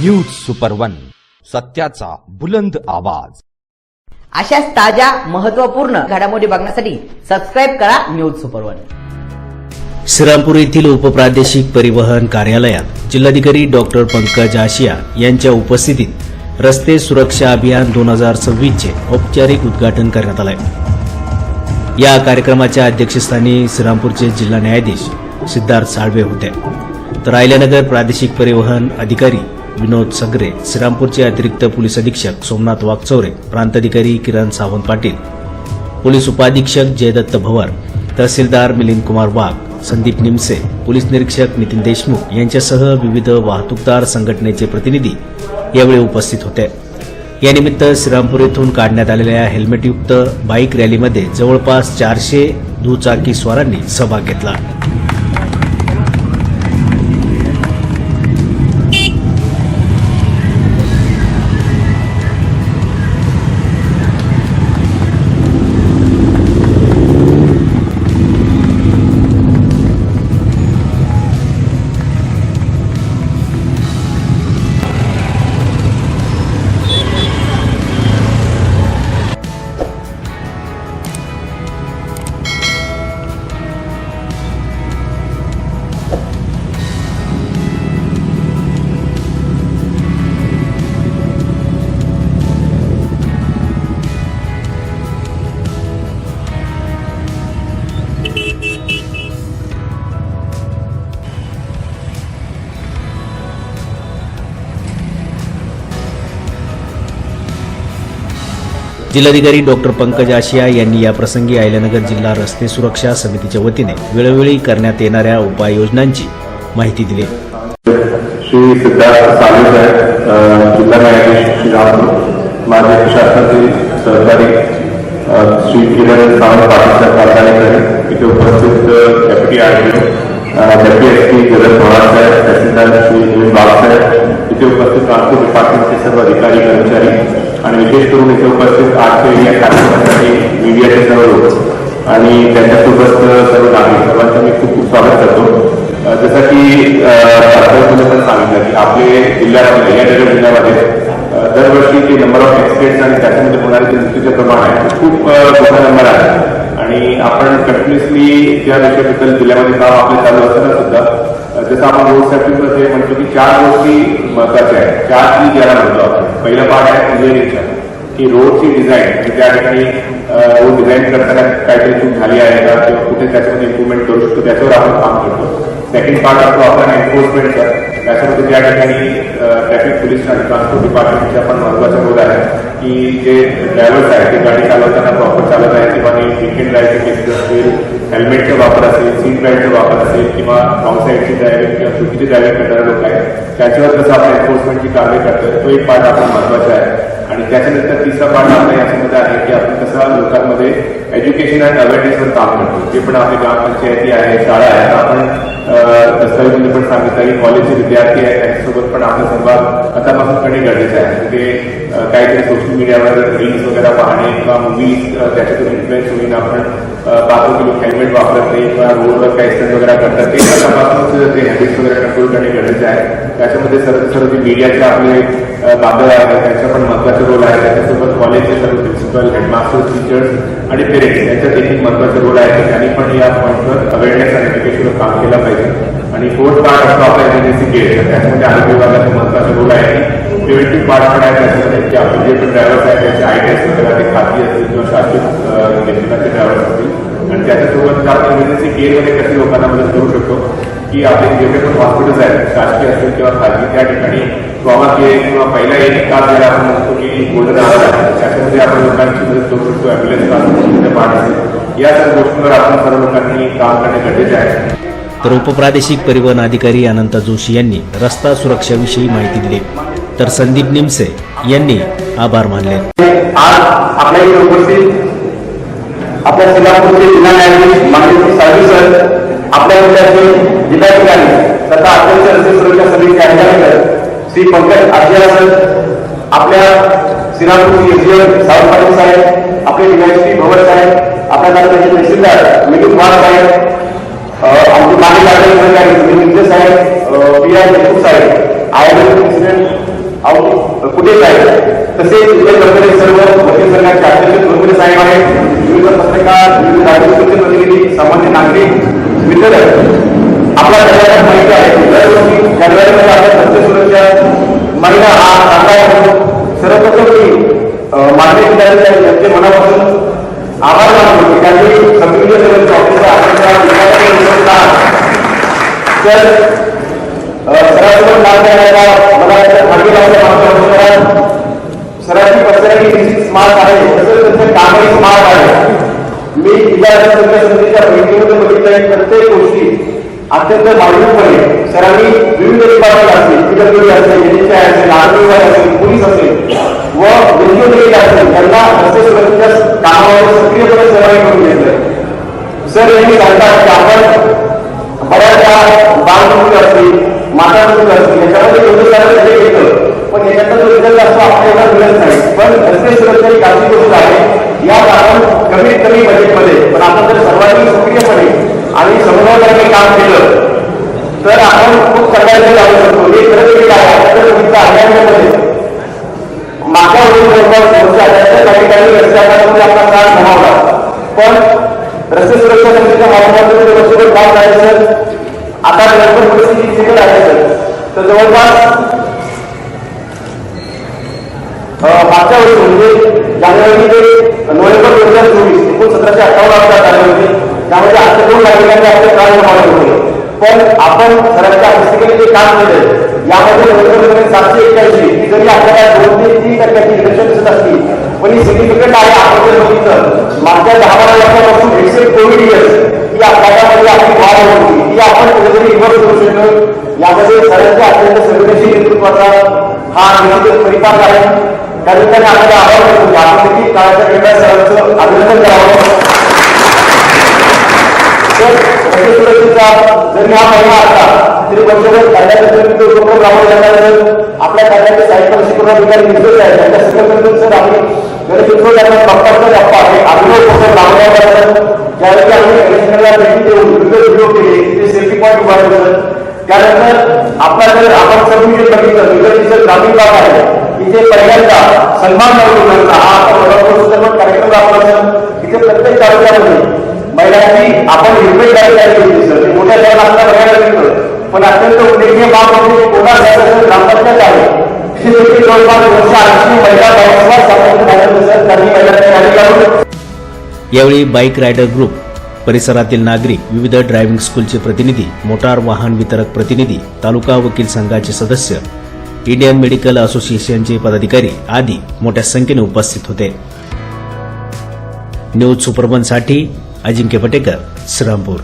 News super one सत्याचा बुलंद आवाज. अशाच ताज्या महत्त्वपूर्ण घडामोडी बघण्यासाठी सबस्क्राईब करा न्यूज सुपर वन श्रीरामपूर येथील उपप्रादेशिक परिवहन कार्यालयात जिल्हाधिकारी डॉक्टर पंकज आशिया यांच्या उपस्थितीत रस्ते सुरक्षा अभियान दोन हजार सव्वीसचे औपचारिक उद्घाटन करण्यात आलंय. या कार्यक्रमाच्या अध्यक्षस्थानी श्रीरामपूरचे जिल्हा न्यायाधीश सिद्धार्थ साळवे होते. तर आयल्यानगर प्रादेशिक परिवहन अधिकारी विनोद सगरे श्रीरामपूरचे अतिरिक्त पोलीस अधीक्षक सोमनाथ वाघचौरे प्रांताधिकारी किरण सावंत पाटील पोलीस उपाधीक्षक जयदत्त भवर तहसीलदार मिलिंद कुमार वाघ संदीप निमसे पोलीस निरीक्षक नितीन देशमुख यांच्यासह विविध वाहतूकदार संघटनेचे प्रतिनिधी यावेळी उपस्थित होते. यानिमित्त श्रीरामपूर येथून काढण्यात आलेल्या हेल्मेटयुक्त बाईक रॅलीमध्ये जवळपास चारशे दुचाकी स्वारांनी सहभाग घेतला. जिल्हाधिकारी डॉक्टर पंकज आशिया यांनी याप्रसंगी आयल्यानगर जिल्हा रस्ते सुरक्षा समितीच्या वतीने वेळोवेळी करण्यात येणाऱ्या उपाययोजनांची माहिती दिली. श्री सिद्धार्थ साहेब जिल्हा न्यायाधीश श्रीरामपूर माझे शासनाचे सहकारी श्री किरण सावंत पाटील साहेब इथे उपस्थित deputy R deputy S P Jagat Pawar साहेब तहसीलदार श्री बाबासाहेब इथे उपस्थित ट्रान्सपोर्ट डिपार्टमेंटचे सर्व अधिकारी कर्मचारी आणि विशेष करून इथे उपस्थित आजच्या या कार्यक्रमासाठी मीडियाचे सर्व लोक आणि त्यांच्यासोबत सर्व नागरिक सर्वांचं मी खूप खूप स्वागत करतो. जसं की पण सांगितलं की आपले जिल्ह्यामध्ये या नगर जिल्ह्यामध्ये दरवर्षी जे नंबर ऑफ ऍक्सिडेंट्स आणि त्याच्यामध्ये होणारे जे मृत्यूचे प्रमाण आहे ते खूप मोठा नंबर आहे. आणि आपण कंटिन्युअसली त्या विषयाबद्दल जिल्ह्यामध्ये काम आपले चालू असताना सुद्धा जसं आपण रोड सेफ्टीमध्ये म्हणतो की चार गोष्टी महत्त्वाच्या आहेत. चार की ज्याला म्हणतो आपण. पहिला पार्ट आहे इंजिनिअरिंगचा की रोडची डिझाईन म्हणजे त्या ठिकाणी रोड डिझाईन करताना काहीतरी चूक झाली आहे का किंवा कुठे त्याच्यामध्ये करू शकतो त्याच्यावर आपण काम करतो सेकंड पार्ट असतो आपला एन्फोर्समेंटचा त्याच्यामध्ये त्या ठिकाणी ट्रॅफिक पोलीस आणि ट्रान्सपोर्ट डिपार्टमेंटचा पण महत्वाचा रोल आहे की जे ड्रायव्हर्स आहेत ते गाडी चालवताना प्रॉपर चालत आहेत किंवा विकेंड ड्राईव्हचे केसेस असतील वापर असेल सीट बेल्टचा वापर असेल किंवा रॉंग साईडची ड्रायव्हिंग किंवा चुकीची ड्रायव्हिंग लोक त्याच्यावर कसं आपण एन्फोर्समेंटची कारवाई करतोय तो एक पार्ट आपण महत्त्वाचा आहे. आणि त्याच्यानंतर तिसरा पार्ट आपला याच्यामध्ये आहे की आपण कसं लोकांमध्ये एज्युकेशन अँड अवेअरनेसवर काम करतो जे पण आपली ग्रामपंचायती आहे शाळा आहे आपण दस्तावेजमध्ये पण सांगितलं की कॉलेजचे विद्यार्थी आहेत त्यांच्यासोबत पण आपला संवाद आतापासून करणे गरजेचं आहे. म्हणजे काहीतरी सोशल मीडियावर रील्स वगैरे पाहणे किंवा मूवीज त्याच्यातून इन्फ्लुएन्स होईन आपण पाहतो की लोक हेल्मेट वापरत नाही किंवा रोडवर काही स्टंट वगैरे करतात. ते आतापासूनच ते हॅबिट्स वगैरे कंट्रोल करणे गरजेचे आहे. त्याच्यामध्ये सर्व सर्व जे मीडियाचे आपले अ, बांधव आहेत त्यांचा पण महत्त्वाचा रोल आहे. त्याच्यासोबत कॉलेजचे सर्व प्रिन्सिपल हेडमास्टर टीचर्स आणि पेरेंट्स यांचा देखील महत्त्वाचा रोल आहे. त्यांनी पण या पॉईंटवर अवेअरनेस आणि एज्युकेशनवर काम केलं पाहिजे. आणि फोर्थ पार्ट असतो आपला एमर्जन्सी केअर त्याच्यामध्ये आरोग्य विभागाचा महत्त्वाचा रोल आहे. प्रिव्हेंटिव्ह पार्ट पण आहे त्याच्यामध्ये म्हणजे की आपले जे पण ड्रायव्हर्स आहेत त्यांचे आय टी टेस्ट वगैरे ते खाती असतील किंवा शासकीय क्षेत्राचे ड्रायव्हर्स असतील. आणि त्याच्यासोबत आपण इमर्जन्सी केअरमध्ये कशी लोकांना मदत करू शकतो की आपले जेवढे पण हॉस्पिटल्स आहेत शासकीय असतील किंवा खाजगी त्या ठिकाणी ट्रॉमा केअर किंवा पहिला एक काल ज्याला आपण म्हणतो की गोल्डन आवर आहे त्याच्यामध्ये आपण लोकांची मदत करू शकतो ॲम्ब्युलन्स ट्रान्सपोर्टचे पार्ट असेल या सर्व गोष्टींवर आपण सर्व लोकांनी काम करणे गरजेचे आहे. तर उपप्रादेशिक परिवहन अधिकारी अनंत जोशी यांनी रस्ता सुरक्षेविषयी माहिती दिली. तर संदीप निमसे यांनी आभार मानले. आज आपल्या इथे उपस्थित, आपल्या जिल्हा न्यायाधीश माननीय आपल्या जिल्ह्याचे जिल्हाधिकारी तथा अध्यक्ष रस्ते सुरक्षा श्री पंकज सर, आपल्या एसडीएम साहेब, आपले साहेब, आपल्या तहसीलदार मिलिंद कुमार साहेब आमचे माजी कार्यकारी साहेब पी आर साहेब इन्सिडेंट कुठे आहे तसेच इथे बसलेले सर्व वकील संघाचे अध्यक्ष चौधरी साहेब आहेत. विविध पत्रकार विविध राजकीय प्रतिनिधी सामान्य नागरिक वितरक आपल्या सगळ्यांना माहिती आहे दरवर्षी जानेवारीमध्ये आपल्या रस्ते सुरक्षा महिना हा चांगला आहे. सर्वप्रथम मी अं, माननीय जिल्हाधिकारी यांचे मनापासून आभार मानतो की त्यांनी संयुक्त सेवेच्या ऑफिसला आपल्या विभागातील विश्वासदार तर सरासरी काम करण्याचा मला त्याच्यामागे लावण्याचा माझा नमस्कार सरांची पर्सनॅलिटी निश्चित स्मार्ट आहे तसंच त्यांचं कामही स्मार्ट आहे मी जिल्हा संघ समितीच्या बैठकीमध्ये बघितलं प्रत्येक गोष्टी अत्यंत बाजूपणे सरांनी विविध डिपार्टमेंट असेल पीडब्ल्यूडी असेल एनएचआय असेल आरोग्य असेल पोलीस असेल व विद्युत असेल त्यांना रस्ते सुरक्षेच्या कामावर सक्रियपणे सहभागी करून घेतलंय सर यांनी सांगतात की आपण बऱ्याचदा बालमृत्यू असतील माता मृत्यू असतील याच्यामध्ये एवढं सारं सगळे येतं पण याच्याचा जो रिझल्ट असतो आपल्याला मिळत नाही पण रस्ते सुरक्षा ही काळजी गोष्ट आहे यात आपण कमीत कमी बजेटमध्ये पण आपण जर सर्वांनी सक्रियपणे आणि समन्वयाने काम केलं तर आपण खूप सगळ्यांनी जाऊ शकतो हे खरंच केलं आहे? आपल्याला बघितलं हरियाणामध्ये मागच्या वर्षी जवळपास ठिकाणी रस्त्यामध्ये आपला प्राण गमावला. पण रस्ते सुरक्षा समितीच्या माध्यमातून ते वर्षभर काम सर आता लवकर परिस्थिती स्थिर आहे सर तर जवळपास मागच्या वर्षी म्हणजे जानेवारी ते नोव्हेंबर दोन हजार चोवीस एकूण सतराशे अठ्ठावन्न अपघात झाले होते त्यामध्ये आजच्या दोन नागरिकांचे आपले प्राण गमावले होते. पण आपण सरांच्या पुस्तकाने जे काम केलं यामध्ये जवळजवळ सातशे एक्क्याऐंशी ही जरी आपल्याला दोन ते तीन टक्क्याची रिडक्शन दिसत असली पण ही सिग्निफिकंट आहे आपण जर बघितलं मागच्या दहा बारा वर्षापासून एकशे कोविड इयर्स ही आपल्यामध्ये आपली वाढ होती. ती आपण कुठेतरी रिव्हर्स करू शकतो यामध्ये सरांच्या अत्यंत संवेदनशील नेतृत्वाचा हा निश्चित परिपाक आहे. कारण आपल्याला आवाहन करतो की आपण काळाच्या वेगळ्या सरांचं अभिनंदन करावं. तर जरी हा महिना असला तरी वर्षभर कायद्याचा उपक्रम राबवल्यानंतर आपल्या कायद्याचे साहित्य शिकवणाधिकारी निर्देश आहेत त्यांच्या संकल्पनेतून सर आम्ही गणेशोत्सव त्यांना डॉक्टरचा गप्पा आहे. अभिनव उपक्रम राबवल्यानंतर ज्यावेळी आम्ही कमिशनरला भेटी देऊन विविध व्हिडिओ केले ते सेल्फी पॉईंट उभारले त्यानंतर आपला जर आपण सबडिव्हिजन बघितलं जर ग्रामीण भाग आहे तिथे पहिल्यांदा सन्मान नवरुणांचा हा आपण कार्यक्रम राबवला सर तिथे प्रत्येक तालुक्यामध्ये महिलांची आपण हेल्मेट गाडी तयार केली सर ते मोठ्या शहरात आपल्याला बघायला मिळतं पण अत्यंत उल्लेखनीय बाब म्हणजे कोणा शहराचं ग्रामपंचायत आहे. तिथे देखील जवळपास दोनशे ऐंशी महिला बाईकवर स्वातंत्र्य त्यांनी यावेळी बाईक रायडर ग्रुप परिसरातील नागरिक विविध ड्रायव्हिंग स्कूलचे प्रतिनिधी मोटार वाहन वितरक प्रतिनिधी तालुका वकील संघाचे सदस्य इंडियन मेडिकल असोसिएशनचे पदाधिकारी आदी मोठ्या संख्येने उपस्थित होते. न्यूज सुपरबनसाठी अजिंक्य पटेकर श्रीरामपूर.